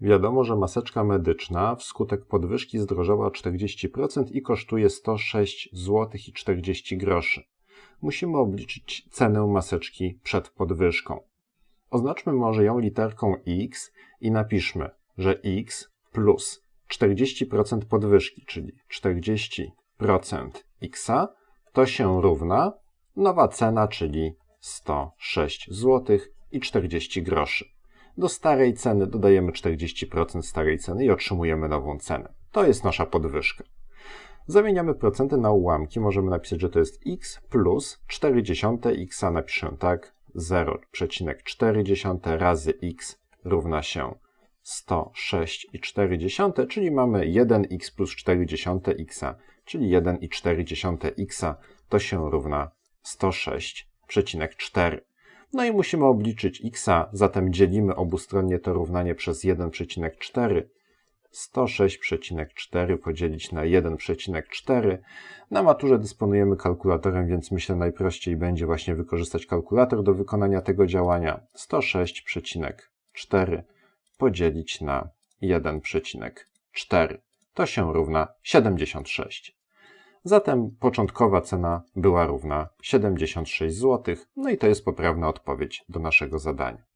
Wiadomo, że maseczka medyczna wskutek podwyżki zdrożała o 40% i kosztuje 106 zł i 40 groszy. Musimy obliczyć cenę maseczki przed podwyżką. Oznaczmy może ją literką X i napiszmy, że X plus 40% podwyżki, czyli 40% X to się równa nowa cena, czyli 106 zł i 40 groszy. Do starej ceny dodajemy 40% starej ceny i otrzymujemy nową cenę. To jest nasza podwyżka. Zamieniamy procenty na ułamki. Możemy napisać, że to jest x plus 40 x, napiszę tak, 0,4 razy x równa się 106,4, czyli mamy 1x plus 40x, czyli 1,4x to się równa 106,4. No i musimy obliczyć x, zatem dzielimy obustronnie to równanie przez 1,4. 106,4 podzielić na 1,4. Na maturze dysponujemy kalkulatorem, więc myślę najprościej będzie właśnie wykorzystać kalkulator do wykonania tego działania. 106,4 podzielić na 1,4. To się równa 76. Zatem początkowa cena była równa 76 zł, no i to jest poprawna odpowiedź do naszego zadania.